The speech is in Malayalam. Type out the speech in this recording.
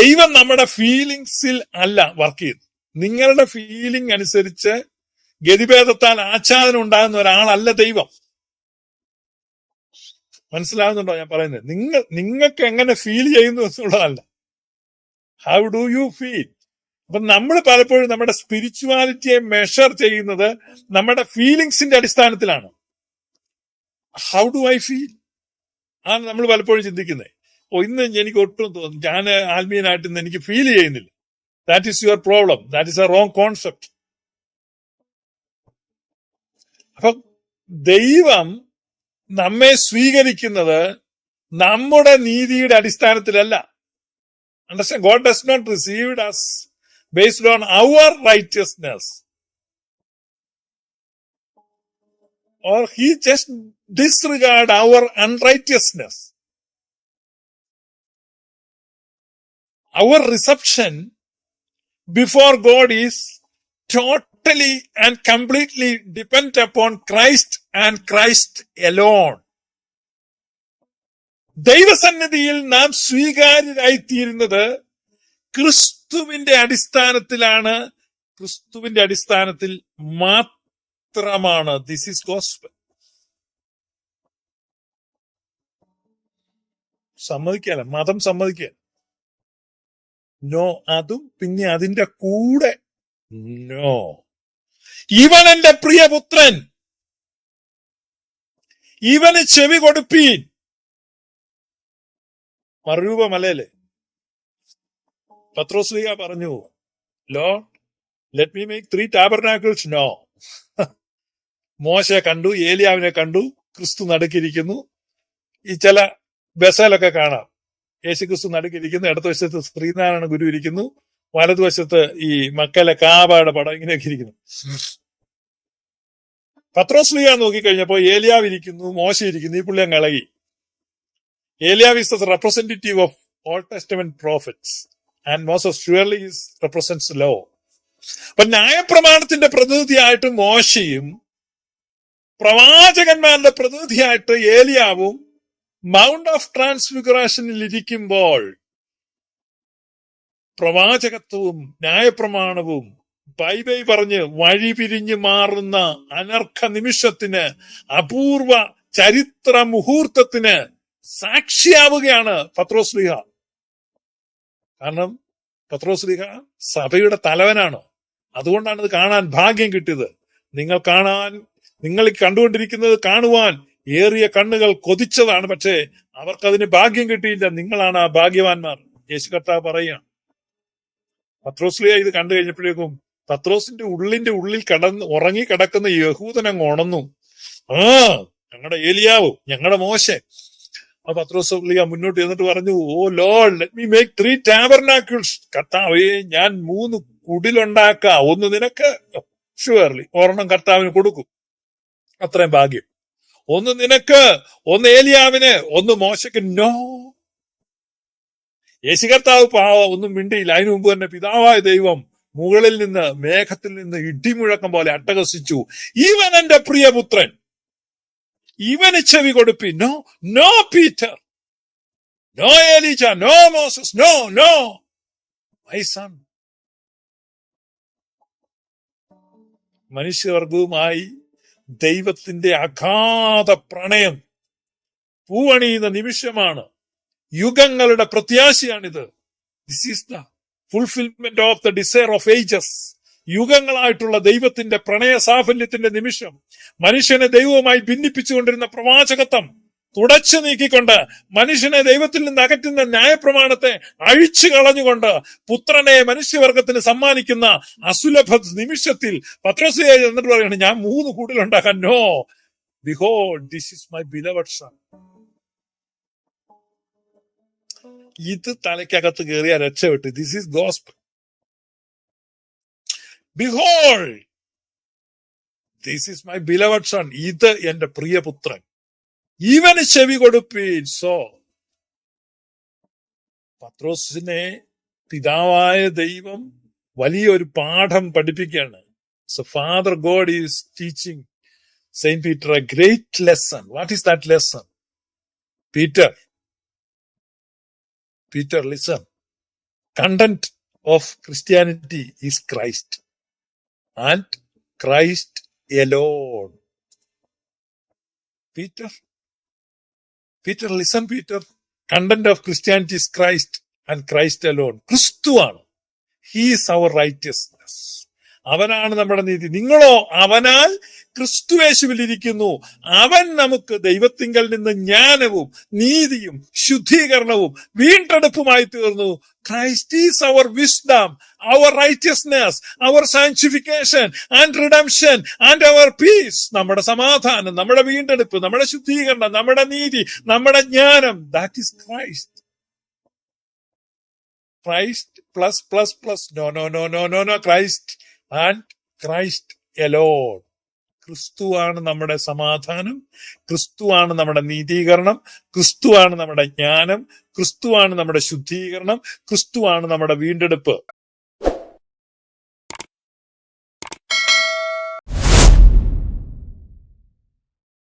ദൈവം നമ്മുടെ ഫീലിങ്സിൽ അല്ല വർക്ക് ചെയ്യുന്നത്. നിങ്ങളുടെ ഫീലിംഗ് അനുസരിച്ച് ഗതിഭേദത്താൽ ആച്ഛാദനം ഉണ്ടാകുന്ന ഒരാളല്ല ദൈവം. മനസ്സിലാകുന്നുണ്ടോ ഞാൻ പറയുന്നത്? നിങ്ങൾ നിങ്ങൾക്ക് എങ്ങനെ ഫീൽ ചെയ്യുന്നു എന്നുള്ളതല്ല. ഹൗ ഡു യു ഫീൽ അപ്പൊ നമ്മൾ പലപ്പോഴും നമ്മുടെ സ്പിരിച്വാലിറ്റിയെ മെഷർ ചെയ്യുന്നത് നമ്മുടെ ഫീലിങ്സിന്റെ അടിസ്ഥാനത്തിലാണ്. ഹൗ ഡു ഐ ഫീൽ ആണ് നമ്മൾ പലപ്പോഴും ചിന്തിക്കുന്നത്. ഇന്ന് എനിക്ക് ഒട്ടും തോന്നുന്നു ഞാൻ ആത്മീയനായിട്ട് എനിക്ക് ഫീൽ ചെയ്യുന്നില്ല. That is your problem that is a wrong concept അപ്പൊ ദൈവം നമ്മെ സ്വീകരിക്കുന്നത് നമ്മുടെ നീതിയുടെ അടിസ്ഥാനത്തിലല്ല. Understand God does not received us based on our righteousness or he just disregard our unrighteousness. Our reception before God is totally and completely depend upon Christ and Christ alone ദൈവസന്നിധിയിൽ നാം സ്വീകാര്യരായിത്തീരുന്നത് ക്രിസ്തുവിന്റെ അടിസ്ഥാനത്തിലാണ്. ക്രിസ്തുവിന്റെ അടിസ്ഥാനത്തിൽ മാത്രമാണ്. ദിസ് ഈസ് ഗോസ്പൽ സമ്മതിക്കാല മതം സമ്മതിക്കുക നോ അതും പിന്നെ അതിന്റെ കൂടെ നോ ഇവൻ എന്റെ പ്രിയപുത്രൻ. ഇവന് ചെവി കൊടുപ്പീൻ. മറുരൂപമല്ലേ പത്രോസ്ലിയ പറഞ്ഞു lo let me make three tabernacles no മോശ കണ്ടു ഏലിയാവിനെ കണ്ടു ക്രിസ്തു നടുക്കിരിക്കുന്നു ഈ ചില ബസയിലൊക്കെ കാണാം. യേശു ക്രിസ്തു നടുക്കിരിക്കുന്നു ഇടത് വശത്ത് ശ്രീനാരായണ ഗുരു ഇരിക്കുന്നു വലതുവശത്ത് ഈ മക്കളെ കാബയുടെ പടം ഇങ്ങനെയൊക്കെ ഇരിക്കുന്നു. പത്രോസ്ലിയ നോക്കിക്കഴിഞ്ഞപ്പോ ഏലിയാവ് ഇരിക്കുന്നു മോശ ഇരിക്കുന്നു ഈ പുള്ളിയം കളകി ഏലിയാവ് is the representative of old testament prophets and Moses surely is represents law അപ്പൊ ന്യായപ്രമാണത്തിന്റെ പ്രതിനിധിയായിട്ട് മോശയും പ്രവാചകന്മാരുടെ പ്രതിനിധിയായിട്ട് ഏലിയാവും മൗണ്ട് ഓഫ് ട്രാൻസ്ഫിഗറേഷനിൽ ഇരിക്കുമ്പോൾ പ്രവാചകത്വവും ന്യായപ്രമാണവും ബൈബൈ പറഞ്ഞ് വഴി പിരിഞ്ഞു മാറുന്ന അനർഘ നിമിഷത്തിന് അപൂർവ ചരിത്ര മുഹൂർത്തത്തിന് സാക്ഷിയാവുകയാണ് പത്രോസ്ലിഹ കാരണം പത്രോസ്ലിഹ സഭയുടെ തലവനാണ്. അതുകൊണ്ടാണ് ഇത് കാണാൻ ഭാഗ്യം കിട്ടിയത്. നിങ്ങൾ കാണാൻ നിങ്ങൾ കണ്ടുകൊണ്ടിരിക്കുന്നത് കാണുവാൻ ഏറിയ കണ്ണുകൾ കൊതിച്ചതാണ് പക്ഷേ അവർക്കതിന് ഭാഗ്യം കിട്ടിയില്ല. നിങ്ങളാണ് ആ ഭാഗ്യവാന്മാർ. യേശു കർത്താവ് പറയുകയാണ്. പത്രോസ്ലിയ ഇത് കണ്ടു കഴിഞ്ഞപ്പോഴേക്കും പത്രോസിന്റെ ഉള്ളിന്റെ ഉള്ളിൽ കടന്ന് ഉറങ്ങി കിടക്കുന്ന യഹൂദൻ അങ്ങ് ഉണർന്നു. ആ ഞങ്ങളുടെ ഏലിയാവ് ഞങ്ങളുടെ മോശ. ആ പത്രോസ്ലിയ മുന്നോട്ട് ചെന്നിട്ട് പറഞ്ഞു ഓ lord let make three tabernacles കർത്താവേ ഞാൻ മൂന്ന് കുടിലുണ്ടാക്കാം. ഒന്ന് നിനക്ക് ഷുവർലി ഒരെണ്ണം കർത്താവിന് കൊടുക്കും. അത്രയും ഭാഗ്യം. ഒന്ന് നിനക്ക് ഒന്ന് ഏലിയാവിന് ഒന്ന് മോശക്ക് നോ യേശു കർത്താവ് പാവ ഒന്നും മിണ്ടിയില്ല. അതിനു മുമ്പ് തന്നെ പിതാവായ ദൈവം മുകളിൽ നിന്ന് മേഘത്തിൽ നിന്ന് ഇടിമുഴക്കം പോലെ അട്ടഹസിച്ചു. ഇവൻ എന്റെ പ്രിയപുത്രൻ. ഇവന് ചെവി കൊടുപ്പി. No no Peter no ഏലീച്ച no Moses no no my മനുഷ്യവർഗവുമായി ദൈവത്തിന്റെ അഗാധ പ്രണയം പൂവണിയുന്ന നിമിഷമാണ്. യുഗങ്ങളുടെ പ്രത്യാശയാണിത്. This is the fulfilment of the desire of ages യുഗങ്ങളായിട്ടുള്ള ദൈവത്തിന്റെ പ്രണയ സാഫല്യത്തിന്റെ നിമിഷം മനുഷ്യനെ ദൈവവുമായി ഭിന്നിപ്പിച്ചുകൊണ്ടിരുന്ന പ്രവാചകത്വം തുടച്ചു നീക്കിക്കൊണ്ട് മനുഷ്യനെ ദൈവത്തിൽ നിന്ന് അകറ്റുന്ന ന്യായപ്രമാണത്തെ അഴിച്ചു കളഞ്ഞുകൊണ്ട് പുത്രനെ മനുഷ്യവർഗത്തിന് സമ്മാനിക്കുന്ന അസുലഭ നിമിഷത്തിൽ പത്രോസിയെ എന്നിട്ട് പറയാണ് ഞാൻ മൂന്ന് കൂടുതലുണ്ടാക്കാൻ no. Behold this is my beloved son ഇത് തലയ്ക്കകത്ത് കയറിയ രക്ഷപ്പെട്ട് this is gospel behold this is my beloved son ഇത് എന്റെ പ്രിയപുത്രൻ. ഇവന് ചെവി കൊടുപ്പീൻ. സോ പത്രോസിനെ പിതാവായ ദൈവം വലിയൊരു പാഠം പഠിപ്പിക്കുകയാണ്. So father God is teaching saint Peter a great lesson what is that lesson Peter Peter listen content of Christianity is Christ and Christ alone Peter, Peter, listen, Peter. Content of Christianity is Christ and Christ alone. ക്രിസ്തുവാണ് ഹീസ് അവർ റൈറ്റിയസ്നെസ് അവനാണ് നമ്മുടെ നീതി. നിങ്ങളോ അവനാൽ ക്രിസ്തുവേശുവിലിരിക്കുന്നു അവൻ നമുക്ക് ദൈവത്തിങ്കൽ നിന്ന് ജ്ഞാനവും നീതിയും ശുദ്ധീകരണവും വീണ്ടെടുപ്പുമായി തീർന്നു. Christ is our wisdom our righteousness our sanctification and redemption and our peace നമ്മുടെ സമാധാനം നമ്മുടെ വീണ്ടെടുപ്പ് നമ്മുടെ ശുദ്ധീകരണം നമ്മുടെ നീതി നമ്മുടെ ജ്ഞാനം. That is Christ Christ plus plus plus no no no no no no Christ and Christ alone. ക്രിസ്തുവാണ് നമ്മുടെ സമാധാനം ക്രിസ്തുവാണ് നമ്മുടെ നീതീകരണം ക്രിസ്തുവാണ് നമ്മുടെ ജ്ഞാനം ക്രിസ്തുവാണ് നമ്മുടെ ശുദ്ധീകരണം ക്രിസ്തുവാണ് നമ്മുടെ വീണ്ടെടുപ്പ്.